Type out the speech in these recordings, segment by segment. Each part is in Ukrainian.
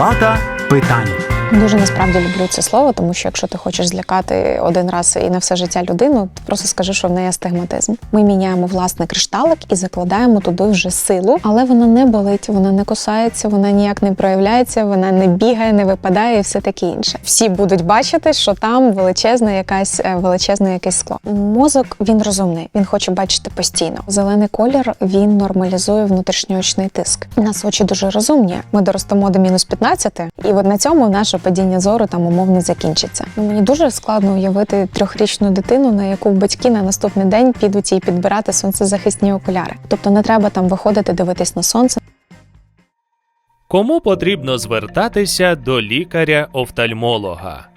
Палата питань. Дуже насправді люблю це слово, тому що якщо ти хочеш злякати один раз і на все життя людину, то просто скажи, що в неї астигматизм. Ми міняємо власне кришталик і закладаємо туди вже силу, але вона не болить, вона не кусається, вона ніяк не проявляється, вона не бігає, не випадає і все таке інше. Всі будуть бачити, що там величезна якась е, величезне якесь скло. Мозок він розумний, він хоче бачити постійно. Зелений колір він нормалізує внутрішньоочний тиск. У нас очі дуже розумні. Ми доростемо до мінус 15, і от на цьому наше падіння зору там умовно закінчиться. Ну, мені дуже складно уявити трьохрічну дитину, на яку батьки на наступний день підуть їй підбирати сонцезахисні окуляри. Тобто не треба там виходити дивитись на сонце. Кому потрібно звертатися до лікаря-офтальмолога?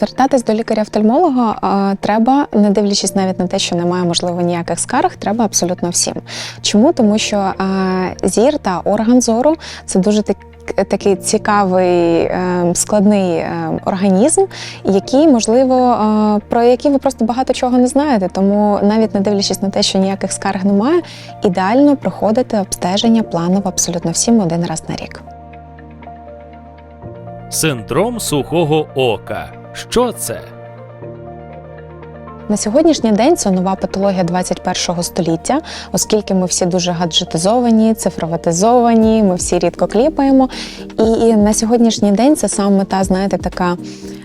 Звертатись до лікаря-офтальмолога треба, не дивлячись навіть на те, що немає можливо ніяких скарг, треба абсолютно всім. Чому? Тому що зір та орган зору це дуже так. Такий цікавий е, складний е, організм, який можливо про який ви просто багато чого не знаєте. Тому навіть не дивлячись на те, що ніяких скарг немає, ідеально проходити обстеження планово абсолютно всім один раз на рік. Синдром сухого ока. Що це? На сьогоднішній день це нова патологія 21 століття, оскільки ми всі дуже гаджетизовані, цифроватизовані, ми всі рідко кліпаємо. І на сьогоднішній день це саме та, знаєте, така.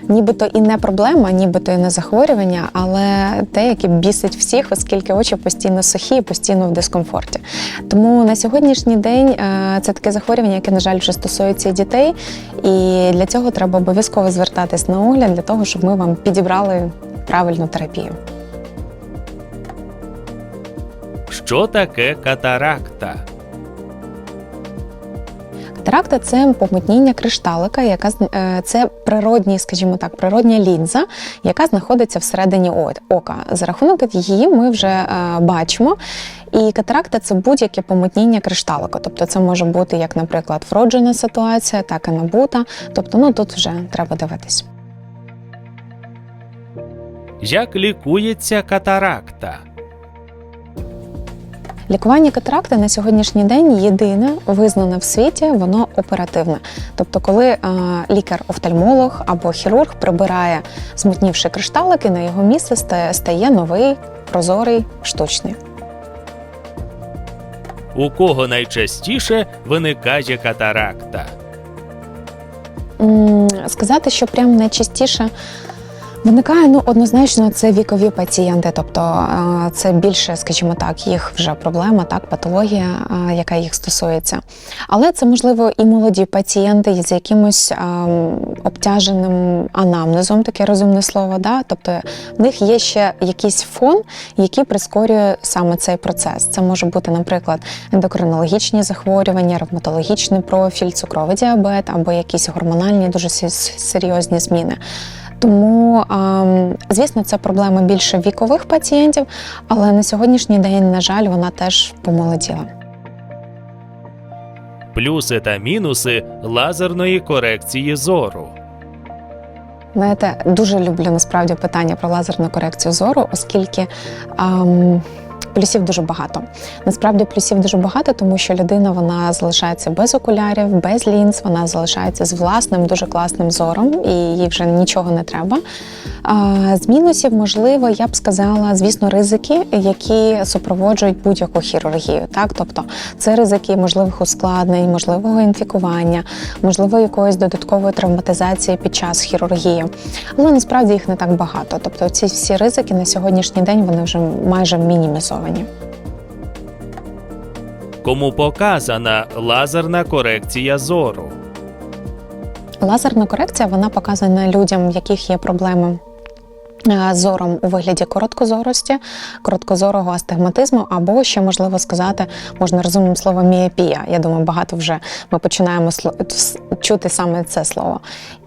Нібито і не проблема, нібито і не захворювання, але те, яке бісить всіх, оскільки очі постійно сухі, постійно в дискомфорті. Тому на сьогоднішній день е, це таке захворювання, яке, на жаль, вже стосується дітей. І для цього треба обов'язково звертатись на огляд для того, щоб ми вам підібрали правильну терапію. Що таке катаракта? Катаракта це помутніння кришталика, яка е, це природній, скажімо так, природня лінза, яка знаходиться всередині ока. За рахунок її ми вже е, бачимо. І катаракта це будь-яке помутніння кришталика. Тобто це може бути як, наприклад, вроджена ситуація, так і набута. Тобто, ну тут вже треба дивитись. Як лікується катаракта? Лікування катаракти на сьогоднішній день єдине визнане в світі, воно оперативне. Тобто, коли е, лікар-офтальмолог або хірург прибирає змутнівши кришталик, і на його місце стає, новий прозорий штучний. У кого найчастіше виникає катаракта? Сказати, що прям найчастіше виникає, ну однозначно, це вікові пацієнти, тобто е, це більше, скажімо так, їх вже проблема, так, патологія, е, яка їх стосується. Але це можливо і молоді пацієнти з якимось ем, обтяженим анамнезом, таке розумне слово. Да? Тобто в них є ще якийсь фон, який прискорює саме цей процес. Це може бути, наприклад, ендокринологічні захворювання, ревматологічний профіль, цукровий діабет або якісь гормональні дуже серйозні зміни. Тому, звісно, це проблема більше вікових пацієнтів, але на сьогоднішній день, на жаль, вона теж помолоділа. Плюси та мінуси лазерної корекції зору. Знаєте, дуже люблю насправді питання про лазерну корекцію зору, оскільки ем, плюсів дуже багато. Насправді плюсів дуже багато, тому що людина вона залишається без окулярів, без лінз, вона залишається з власним дуже класним зором, і їй вже нічого не треба. З мінусів, можливо, я б сказала, звісно, ризики, які супроводжують будь-яку хірургію. Так, тобто це ризики можливих ускладнень, можливого інфікування, можливо, якоїсь додаткової травматизації під час хірургії. Але насправді їх не так багато. Тобто, ці всі ризики на сьогоднішній день вони вже майже мінімізовані. Кому показана лазерна корекція зору? Лазерна корекція вона показана людям, в яких є проблеми. Е, Зором у вигляді короткозорості, короткозорого астигматизму, або ще можливо сказати, можна розумним словом міопія. Я думаю, багато вже ми починаємо чути саме це слово.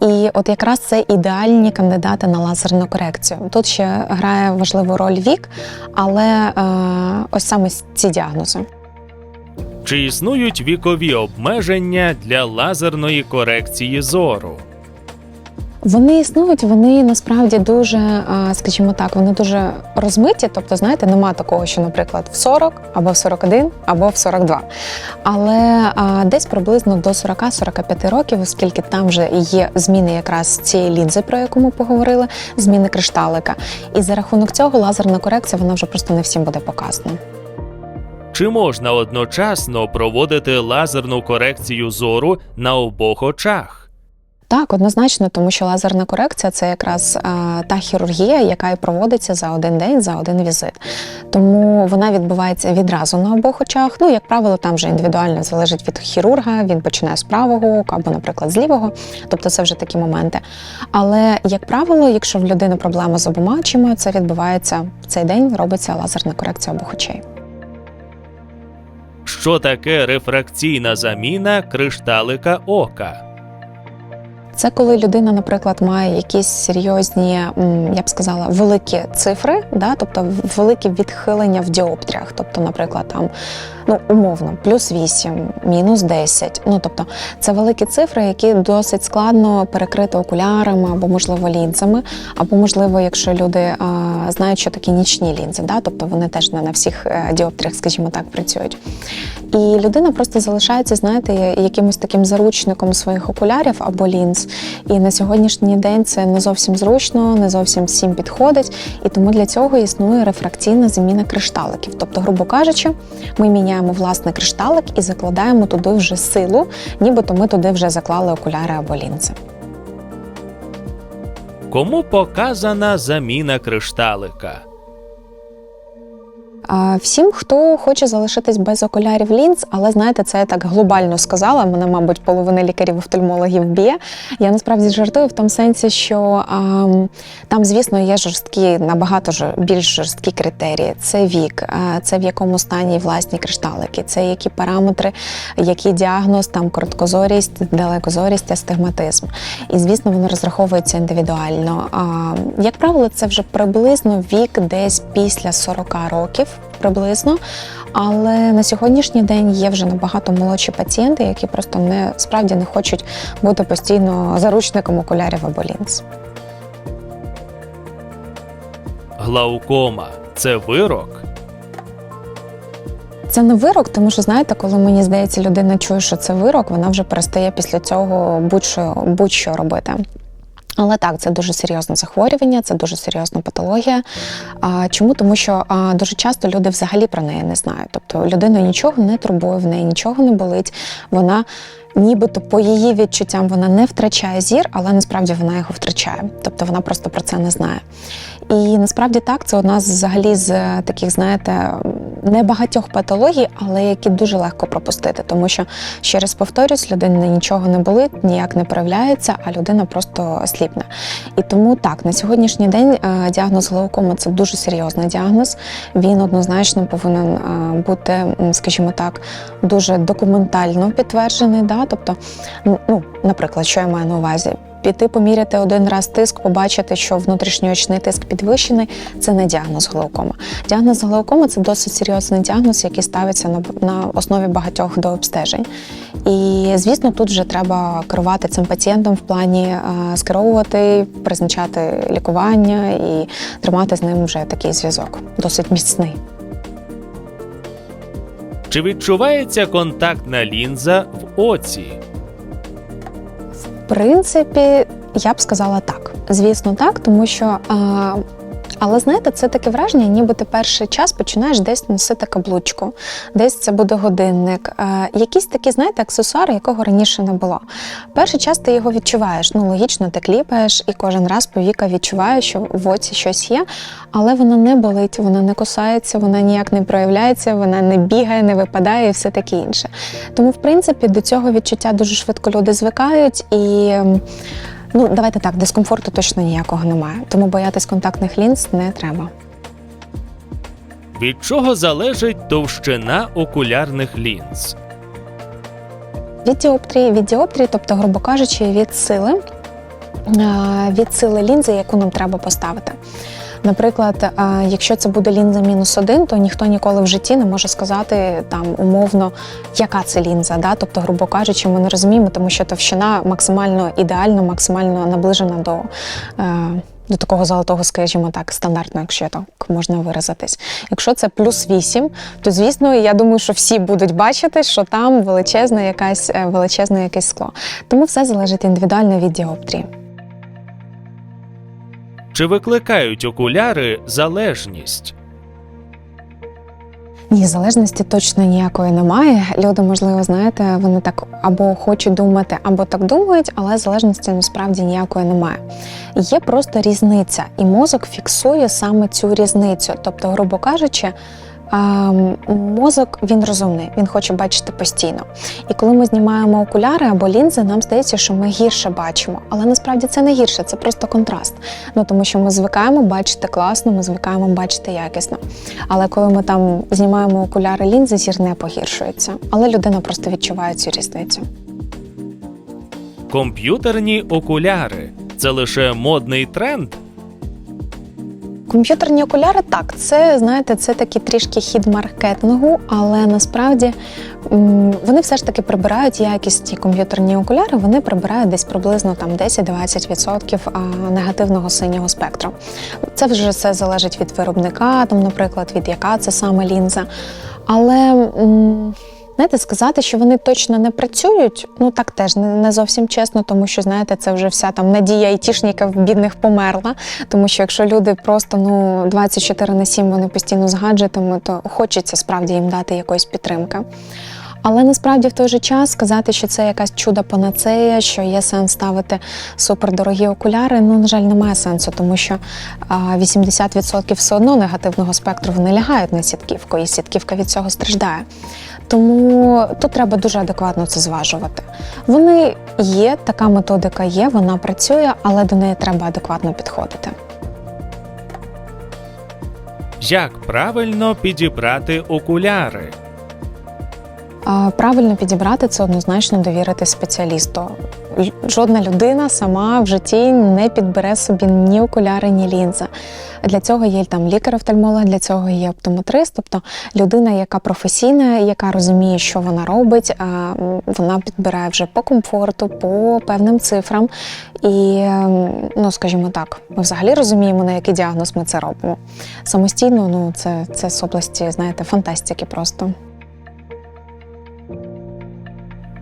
І от якраз це ідеальні кандидати на лазерну корекцію. Тут ще грає важливу роль вік, але е, ось саме ці діагнози. Чи існують вікові обмеження для лазерної корекції зору? Вони існують, вони насправді дуже, скажімо так, вони дуже розмиті. Тобто, знаєте, нема такого, що, наприклад, в 40 або в 41, або в 42. Але десь приблизно до 40-45 років, оскільки там вже є зміни якраз цієї лінзи, про яку ми поговорили, зміни кришталика. І за рахунок цього лазерна корекція вона вже просто не всім буде показана. Чи можна одночасно проводити лазерну корекцію зору на обох очах? Так, однозначно, тому що лазерна корекція це якраз а, та хірургія, яка і проводиться за один день, за один візит. Тому вона відбувається відразу на обох очах. Ну, як правило, там вже індивідуально залежить від хірурга. Він починає з правого ока або, наприклад, з лівого. Тобто це вже такі моменти. Але як правило, якщо в людини проблема з обома очима, це відбувається в цей день, робиться лазерна корекція обох очей. Що таке рефракційна заміна кришталика ока? Це коли людина, наприклад, має якісь серйозні, я б сказала, великі цифри, да? тобто великі відхилення в діоптріях. Тобто, наприклад, там ну умовно, плюс 8, мінус 10. Ну тобто, це великі цифри, які досить складно перекрити окулярами або, можливо, лінзами, або, можливо, якщо люди а, знають, що такі нічні лінзи, да? тобто вони теж не на всіх е, діоптріях, скажімо так, працюють. І людина просто залишається, знаєте, якимось таким заручником своїх окулярів або лінз. І на сьогоднішній день це не зовсім зручно, не зовсім всім підходить. І тому для цього існує рефракційна заміна кришталиків. Тобто, грубо кажучи, ми міняємо власний кришталик і закладаємо туди вже силу, нібито ми туди вже заклали окуляри або лінзи. Кому показана заміна кришталика? Всім, хто хоче залишитись без окулярів лінз, але знаєте, це я так глобально сказала. Мене, мабуть, половина лікарів-офтальмологів б'є. Я насправді жартую в тому сенсі, що а, там, звісно, є жорсткі, набагато ж більш жорсткі критерії. Це вік, а, це в якому стані власні кришталики, це які параметри, який діагноз, там короткозорість, далекозорість, астигматизм. І звісно, воно розраховується індивідуально. А, як правило, це вже приблизно вік десь після 40 років приблизно. Але на сьогоднішній день є вже набагато молодші пацієнти, які просто не справді не хочуть бути постійно заручником окулярів або лінз. Глаукома це вирок? Це не вирок, тому що знаєте, коли мені здається, людина чує, що це вирок, вона вже перестає після цього будь-що будь-що робити. Але так, це дуже серйозне захворювання, це дуже серйозна патологія. А, Чому? Тому що а, дуже часто люди взагалі про неї не знають. Тобто людину нічого не турбує, в неї нічого не болить. Вона нібито по її відчуттям вона не втрачає зір, але насправді вона його втрачає. Тобто вона просто про це не знає. І насправді так, це одна з взагалі з е, таких, знаєте, небагатьох патологій, але які дуже легко пропустити, тому що ще раз повторюсь, людина нічого не болить, ніяк не проявляється, а людина просто сліпне. І тому так, на сьогоднішній день е, діагноз глаукома це дуже серйозний діагноз. Він однозначно повинен е, бути, скажімо так, дуже документально підтверджений. Да? Тобто, ну, наприклад, що я маю на увазі? Піти поміряти один раз тиск, побачити, що внутрішньоочний тиск підвищений, це не діагноз глаукома. Діагноз глаукома це досить серйозний діагноз, який ставиться на, на основі багатьох дообстежень. І звісно, тут вже треба керувати цим пацієнтом в плані е, скеровувати, призначати лікування і тримати з ним вже такий зв'язок, досить міцний. Чи відчувається контактна лінза в оці? Принципі, я б сказала так. Звісно, так, тому що. А, але знаєте, це таке враження, ніби ти перший час починаєш десь носити каблучку, десь це буде годинник, е, якісь такі, знаєте, аксесуари, якого раніше не було. Перший час ти його відчуваєш. Ну, логічно, ти кліпаєш і кожен раз повіка відчуваєш, що в оці щось є, але вона не болить, вона не кусається, вона ніяк не проявляється, вона не бігає, не випадає і все таке інше. Тому, в принципі, до цього відчуття дуже швидко люди звикають і. Ну, давайте так, дискомфорту точно ніякого немає, тому боятись контактних лінз не треба. Від чого залежить товщина окулярних лінз? Від діоптрії, від діоптрії, тобто, грубо кажучи, від сили, е, від сили лінзи, яку нам треба поставити. Наприклад, якщо це буде лінза мінус один, то ніхто ніколи в житті не може сказати там умовно, яка це лінза. Да? Тобто, грубо кажучи, ми не розуміємо, тому що товщина максимально ідеальна, максимально наближена до. Е, до такого золотого, скажімо так, стандартного, якщо так можна виразитись. Якщо це плюс 8, то звісно, я думаю, що всі будуть бачити, що там величезне якась е, величезне якесь скло. Тому все залежить індивідуально від діоптрії. Чи викликають окуляри залежність? Ні, залежності точно ніякої немає. Люди, можливо, знаєте, вони так або хочуть думати, або так думають, але залежності насправді ніякої немає. Є просто різниця, і мозок фіксує саме цю різницю. Тобто, грубо кажучи, мозок він розумний, він хоче бачити постійно. І коли ми знімаємо окуляри або лінзи, нам здається, що ми гірше бачимо. Але насправді це не гірше, це просто контраст. Ну тому що ми звикаємо бачити класно, ми звикаємо бачити якісно. Але коли ми там знімаємо окуляри лінзи, зір не погіршується. Але людина просто відчуває цю різницю. Комп'ютерні окуляри це лише модний тренд. Комп'ютерні окуляри так, це знаєте, це такий трішки хід маркетингу, але насправді вони все ж таки прибирають якість ті комп'ютерні окуляри, вони прибирають десь приблизно там 10-20% негативного синього спектру. Це вже все залежить від виробника, там, наприклад, від яка це саме лінза. Але знаєте, сказати, що вони точно не працюють, ну так теж не, зовсім чесно, тому що знаєте, це вже вся там надія айтішників бідних померла. Тому що якщо люди просто ну 24 на 7 вони постійно з то хочеться справді їм дати якоїсь підтримки. Але насправді в той же час сказати, що це якась чудо панацея, що є сенс ставити супердорогі окуляри. Ну, на жаль, немає сенсу, тому що 80% все одно негативного спектру вони лягають на сітківку, і сітківка від цього страждає. Тому тут треба дуже адекватно це зважувати. Вони є, така методика є, вона працює, але до неї треба адекватно підходити. Як правильно підібрати окуляри? Правильно підібрати це однозначно довірити спеціалісту. Жодна людина сама в житті не підбере собі ні окуляри, ні лінзи. Для цього є там лікар-офтальмолог, для цього є оптометрист, тобто людина, яка професійна, яка розуміє, що вона робить, а, вона підбирає вже по комфорту, по певним цифрам. І, ну скажімо так, ми взагалі розуміємо, на який діагноз ми це робимо. Самостійно, ну це, це з області, знаєте, фантастики просто.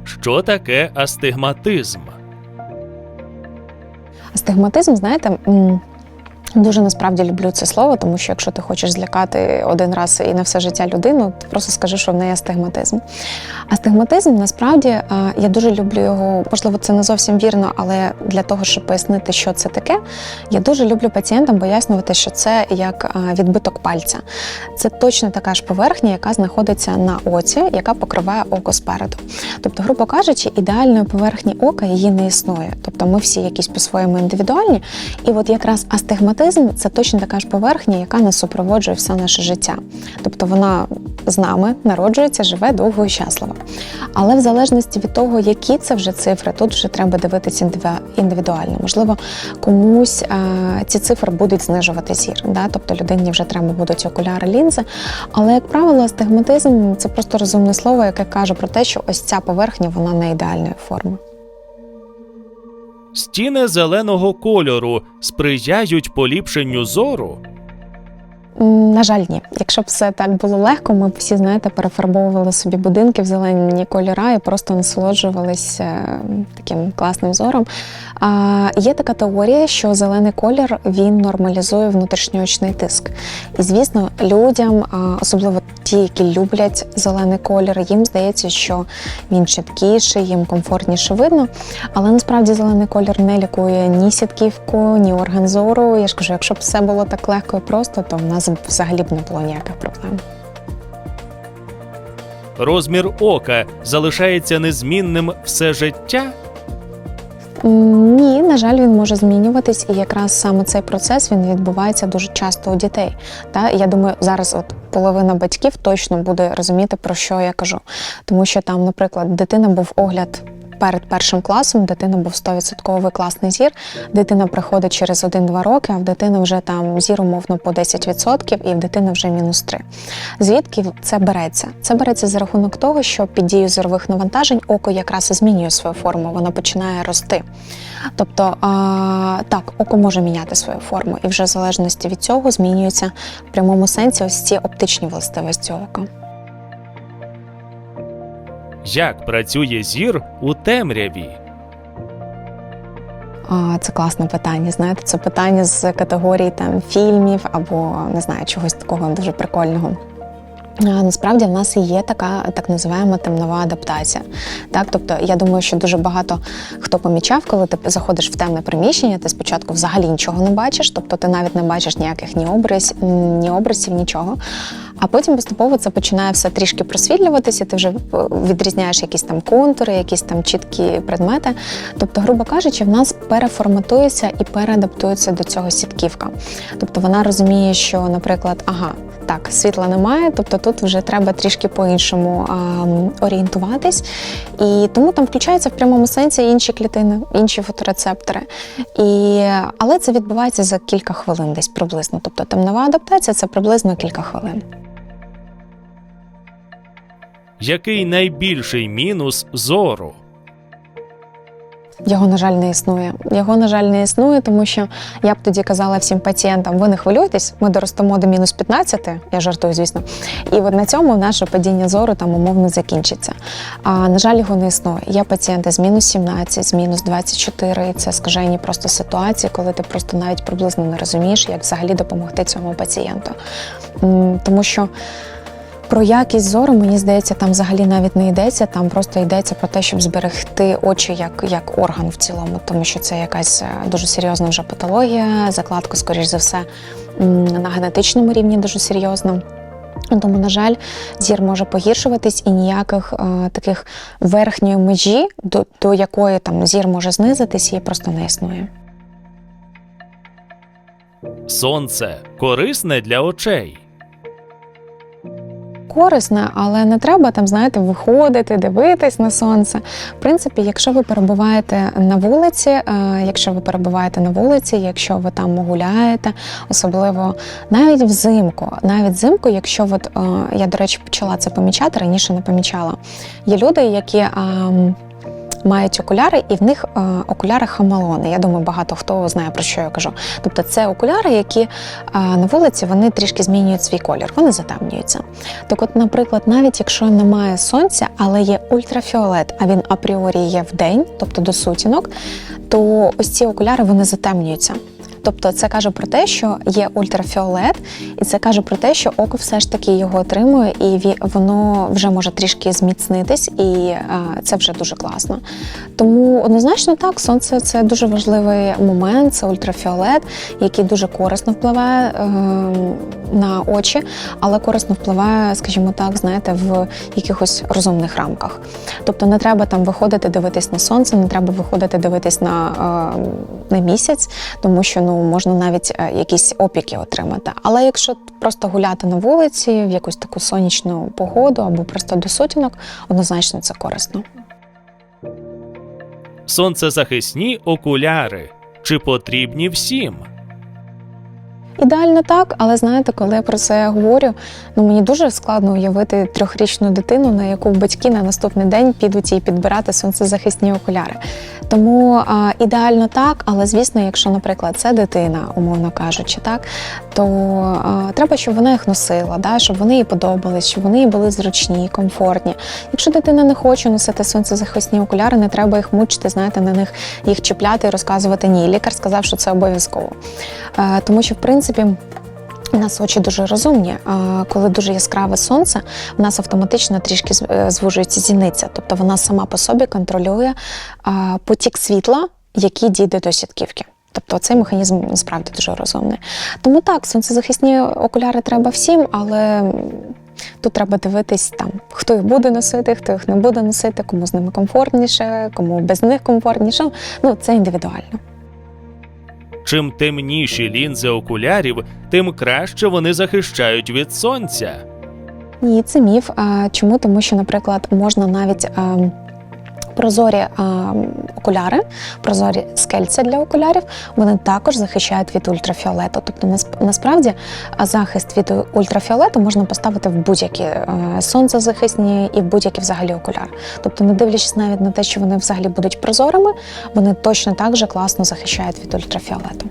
Що таке астигматизм? Астигматизм, знаєте, дуже насправді люблю це слово, тому що якщо ти хочеш злякати один раз і на все життя людину, ти просто скажи, що в неї астигматизм. Астигматизм насправді е, я дуже люблю його. Можливо, це не зовсім вірно, але для того, щоб пояснити, що це таке, я дуже люблю пацієнтам пояснювати, що це як е, відбиток пальця. Це точно така ж поверхня, яка знаходиться на оці, яка покриває око спереду. Тобто, грубо кажучи, ідеальної поверхні ока її не існує. Тобто ми всі якісь по-своєму індивідуальні. І от якраз астигматизм це точно така ж поверхня, яка нас супроводжує все наше життя. Тобто вона з нами народжується, живе довго і щасливо. Але в залежності від того, які це вже цифри, тут вже треба дивитися індивідуально. Можливо, комусь е, ці цифри будуть знижувати зір. Да? Тобто людині вже треба будуть окуляри, лінзи. Але, як правило, астигматизм це просто розумне слово, яке каже про те, що ось ця поверхня вона не ідеальної форми. Стіни зеленого кольору сприяють поліпшенню зору. На жаль, ні. Якщо б все так було легко, ми б всі, знаєте, перефарбовували собі будинки в зелені кольора і просто насолоджувалися е, таким класним зором. А, є така теорія, що зелений колір він нормалізує внутрішньоочний тиск. І звісно, людям, особливо ті, які люблять зелений колір, їм здається, що він чіткіший, їм комфортніше видно. Але насправді зелений колір не лікує ні сітківку, ні орган зору. Я ж кажу, якщо б все було так легко і просто, то в нас б взагалі б не було ніяких проблем. Розмір ока залишається незмінним все життя. Ні, на жаль, він може змінюватись, і якраз саме цей процес він відбувається дуже часто у дітей. Та я думаю, зараз от половина батьків точно буде розуміти про що я кажу, тому що там, наприклад, дитина був огляд перед першим класом в дитини був 100% класний зір. Дитина приходить через 1-2 роки, а в дитини вже там зір умовно по 10% і в дитини вже мінус 3. Звідки це береться? Це береться за рахунок того, що під дією зорових навантажень око якраз і змінює свою форму, воно починає рости. Тобто, а, так, око може міняти свою форму, і вже в залежності від цього змінюються в прямому сенсі ось ці оптичні властивості ока. Як працює зір у темряві? А, Це класне питання. Знаєте, це питання з категорії там фільмів або не знаю чогось такого дуже прикольного. Насправді в нас є така так називаємо темнова адаптація. Так, тобто я думаю, що дуже багато хто помічав, коли ти заходиш в темне приміщення, ти спочатку взагалі нічого не бачиш, тобто ти навіть не бачиш ніяких ні образ, ні образів, нічого. А потім поступово це починає все трішки просвітлюватися. Ти вже відрізняєш якісь там контури, якісь там чіткі предмети. Тобто, грубо кажучи, в нас переформатується і переадаптується до цього сітківка. Тобто вона розуміє, що, наприклад, ага, так, світла немає, тобто тут вже треба трішки по-іншому орієнтуватись. І тому там включаються в прямому сенсі інші клітини, інші фоторецептори. І, але це відбувається за кілька хвилин, десь приблизно. Тобто темнова адаптація це приблизно кілька хвилин. Який найбільший мінус зору? Його, на жаль, не існує. Його, на жаль, не існує, тому що я б тоді казала всім пацієнтам: ви не хвилюйтесь, ми доростемо до мінус 15, я жартую, звісно. І от на цьому наше падіння зору там умовно закінчиться. А на жаль, його не існує. Є пацієнти з мінус 17, з мінус 24, і це скажені просто ситуації, коли ти просто навіть приблизно не розумієш, як взагалі допомогти цьому пацієнту. Тому що. Про якість зору, мені здається, там взагалі навіть не йдеться. Там просто йдеться про те, щоб зберегти очі як, як орган в цілому, тому що це якась е, дуже серйозна вже патологія, закладка, скоріш за все, на генетичному рівні дуже серйозна. Тому, на жаль, зір може погіршуватись і ніяких е, таких верхньої межі, до, до якої там зір може знизитись, її просто не існує. Сонце корисне для очей. Корисне, але не треба там, знаєте, виходити, дивитись на сонце. В принципі, якщо ви перебуваєте на вулиці, е, якщо ви перебуваєте на вулиці, якщо ви там гуляєте, особливо навіть взимку, навіть взимку, якщо от, е, я, до речі, почала це помічати, раніше не помічала. Є люди, які. Мають окуляри, і в них е, окуляри хамелони. Я думаю, багато хто знає про що я кажу. Тобто, це окуляри, які е, на вулиці вони трішки змінюють свій колір, вони затемнюються. Так, от, наприклад, навіть якщо немає сонця, але є ультрафіолет, а він апріорі є в день, тобто до сутінок, то ось ці окуляри вони затемнюються. Тобто це каже про те, що є ультрафіолет, і це каже про те, що око все ж таки його отримує, і воно вже може трішки зміцнитись, і е, це вже дуже класно. Тому однозначно так, сонце це дуже важливий момент, це ультрафіолет, який дуже корисно впливає е, на очі, але корисно впливає, скажімо так, знаєте, в якихось розумних рамках. Тобто не треба там виходити дивитись на сонце, не треба виходити дивитись на, е, на місяць, тому що ну можна навіть е, якісь опіки отримати. Але якщо просто гуляти на вулиці в якусь таку сонячну погоду або просто до сутінок, однозначно це корисно. Сонцезахисні окуляри. Чи потрібні всім? Ідеально так, але знаєте, коли я про це говорю, ну мені дуже складно уявити трьохрічну дитину, на яку батьки на наступний день підуть їй підбирати сонцезахисні окуляри. Тому а, ідеально так, але звісно, якщо, наприклад, це дитина, умовно кажучи, так то а, треба, щоб вона їх носила, да, щоб вони їй подобались, щоб вони їй були зручні, комфортні. Якщо дитина не хоче носити сонцезахисні окуляри, не треба їх мучити, знаєте, на них їх чіпляти і розказувати ні. Лікар сказав, що це обов'язково. Е, Тому що, в принципі, у нас очі дуже розумні. Коли дуже яскраве сонце, в нас автоматично трішки е, звужується зіниця. Тобто вона сама по собі контролює потік світла, який дійде до сітківки. Тобто цей механізм насправді дуже розумний. Тому так, сонцезахисні окуляри треба всім, але тут треба дивитись там, хто їх буде носити, хто їх не буде носити, кому з ними комфортніше, кому без них комфортніше. Ну, це індивідуально. Чим темніші лінзи окулярів, тим краще вони захищають від сонця. Ні, це міф. Чому? Тому що, наприклад, можна навіть. Прозорі а, окуляри, прозорі скельця для окулярів, вони також захищають від ультрафіолету. Тобто, насправді, захист від ультрафіолету можна поставити в будь-які е, сонцезахисні і в будь-які взагалі окуляри. Тобто, не дивлячись навіть на те, що вони взагалі будуть прозорими, вони точно так же класно захищають від ультрафіолету.